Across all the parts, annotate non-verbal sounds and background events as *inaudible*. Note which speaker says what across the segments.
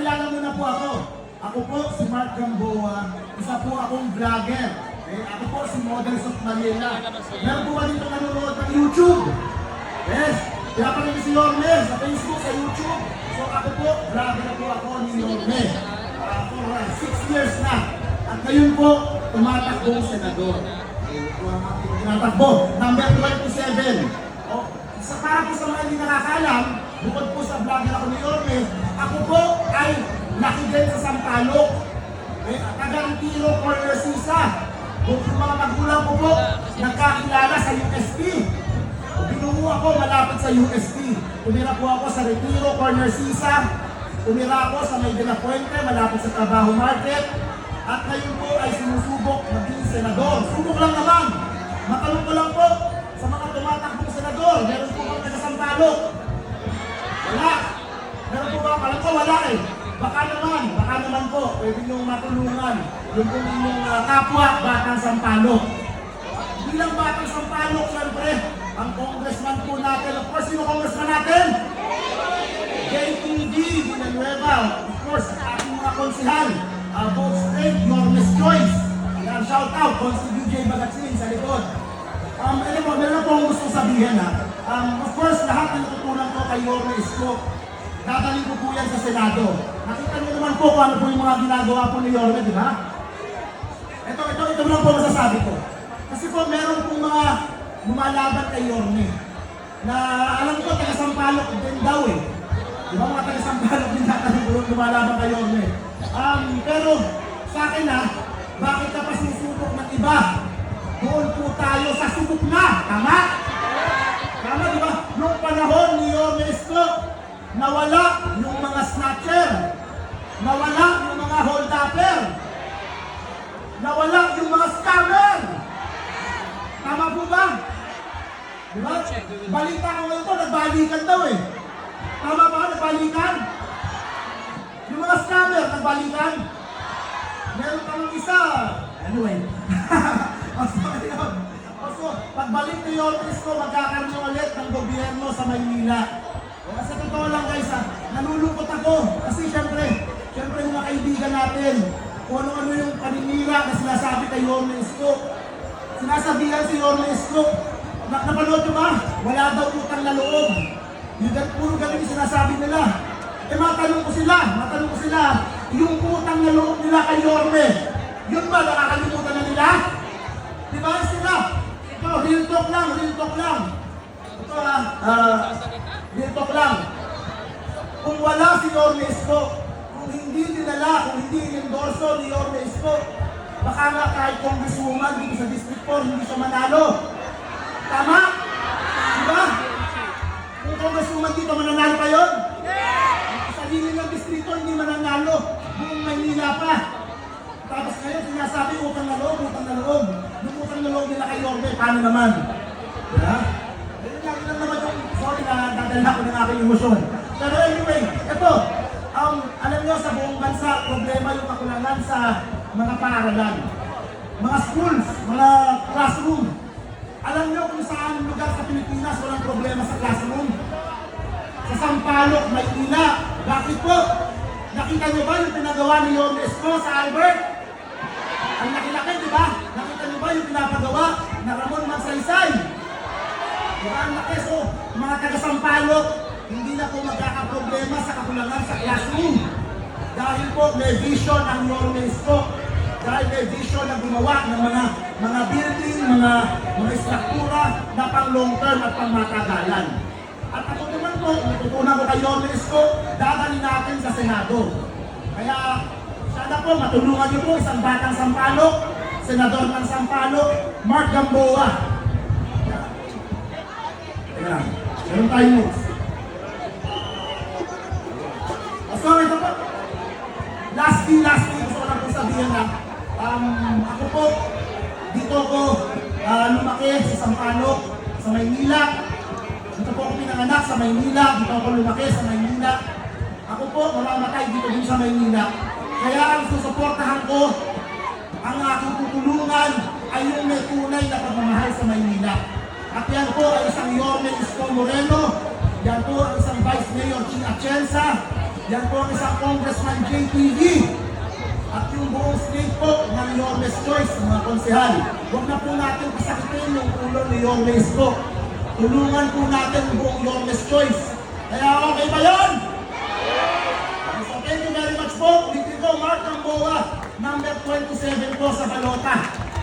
Speaker 1: Pakilala mo na po ako. Ako po si Mark Gamboa, isa po akong vlogger. Okay? Ako po si Models of Manila. Meron po ba dito nanonood ng YouTube? Yes! Kaya pa rin si Yormes sa Facebook, sa YouTube. So ako po, vlogger po ako ni Yormes. Uh, for six years na. At ngayon po, tumatakbo senador. Okay, ito ang ating tinatakbo. Number 27. O, sa para po sa mga hindi nakakalam, bukod po sa vlogger ako ni Yorme, ako po ay nakigay sa Sampaloc. Eh, taga-retiro corner sisa. Kung yung mga magulang ko po, nagkakilala sa USP. Binuo ako malapit sa USP. Tumira po ako sa Retiro, Corner Sisa. Tumira ako sa May de la Puente, malapit sa Trabaho Market. At ngayon po ay sinusubok maging senador. Subok lang naman. Matanong ko lang po sa mga tumatakbong senador. Meron po bang taga-Sampaloc? Wala. Meron po ba? Alam wala eh. Baka naman, baka naman po, pwede niyong matulungan yung po inyong uh, kapwa batang Sampaloc. Bilang batang Sampaloc, siyempre, ang congressman po natin, of course, sino congressman natin? JTV Villanueva, of course, ating mga konsihal, uh, vote straight, Yormes Choice. Yan, shout out, Consi DJ Bagatsin sa likod. Um, alam mo, meron po akong gusto sabihin ha. Um, of course, lahat ng natutunan ko kay Yormes ko, dadalhin ko po yan sa Senado. Nakita niyo naman po kung ano po yung mga ginagawa po ni Yorme, di ba? Ito, ito, ito lang po masasabi ko. Kasi po meron pong mga lumalaban kay Yorme na alam ko taga Sampaloc din daw eh. Di ba mga taga Sampaloc din natin lumalaban kay Yorme. Um, pero sa akin ha, bakit ka pa susubok ng iba? Doon po tayo sa subok na. Tama? Tama di ba? Noong panahon ni Yorme nawala yung mga snatcher. Nawala yung mga hold-upper. Nawala yung mga scammer. Tama po ba? Di ba? Balita ko ngayon to, nagbalikan daw eh. Tama ba? Nagbalikan? Yung mga scammer, nagbalikan? Meron kang isa. Anyway. *laughs* so, yun. Pagbalik ni Yormes ko, magkakaroon ulit ng gobyerno sa Maynila. O, sa totoo lang guys, ha, nalulungkot ako. Kasi syempre, syempre yung mga kaibigan natin, kung ano-ano yung paninira na sinasabi kay Yormes ko. Sinasabihan si Yormes ko, na, napanood nyo ba? Wala daw utang na loob. Yung puro ganun yung sinasabi nila. Eh matanong ko sila, matanong ko sila, yung utang na loob nila kay Yorme, yun ba nakakalimutan na nila? Di ba sila? Ito, real talk lang, real talk lang. Ito ah, ah, real talk lang. Kung wala si Yorme Isko, kung hindi dinala, kung hindi in-endorso ni Yorme Isko, baka nga kahit congresswoman dito sa District 4, hindi siya manalo. Tama? Di ba? Kung congresswoman dito, mananalo pa yun? Sarili ng distrito, hindi mananalo. Buong Maynila pa. Tapos ngayon, sinasabi, utang na loob, utang na loob. Yung utang na loob nila kay Yorme, paano naman? Diba? Ayun lang, lang naman yung, sorry na dadala ko ng aking emosyon. Pero anyway, ito, um, alam nyo, sa buong bansa, problema yung kakulangan sa mga paaralan. Mga schools, mga classroom. Alam nyo kung saan lugar sa Pilipinas walang problema sa classroom? Sa Sampaloc, Maynila. Bakit po? Nakita nyo ba yung pinagawa ni Yormes ko sa Albert? Ang laki-laki, di ba? Nakita nyo ba yung pinapagawa na Ramon Magsaysay? Di ba ang laki? So, mga taga-Sampaloc, hindi na po magkakaproblema sa kakulangan sa classroom. Dahil po may vision ang Yormes ko. Vision na gumawa ng mga mga building, mga mga struktura na pang long term at pang matagalan. At ako naman po, natutunan ko kay Yormes ko, dadalhin natin sa Senado. Kaya sana po matulungan niyo po isang batang Sampaloc, senador ng Sampaloc, Mark Gamboa. Teka lang, meron tayong notes. Ako po, dito ko ah, lumaki sa Sampaloc, sa Maynila. Dito po ako pinanganak sa Maynila, dito ako lumaki sa Maynila. Ako po, mamamatay dito din sa Maynila. Kaya ang susuportahan ko, ang aking tutulungan ay yung may tunay na pagmamahal sa Maynila. At yan po ay isang Yorme Isko Moreno, yan po ang isang Vice Mayor Chi Atienza, yan po ang isang Congressman JTV. At yung buong state po ng Yormes Choice, mga konsehal. Huwag na po natin pasakitin yung ulo ni Yormes po. Tulungan po natin yung buong Yormes Choice. Kaya okay ba yun? So thank you very much po. Dito ko, Mark Gamboa, number 27 po sa Balota.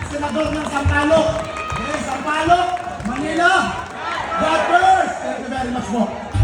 Speaker 1: Senador ng Sampaloc. Yes, Sampaloc, Manila. God first. Thank you very much po.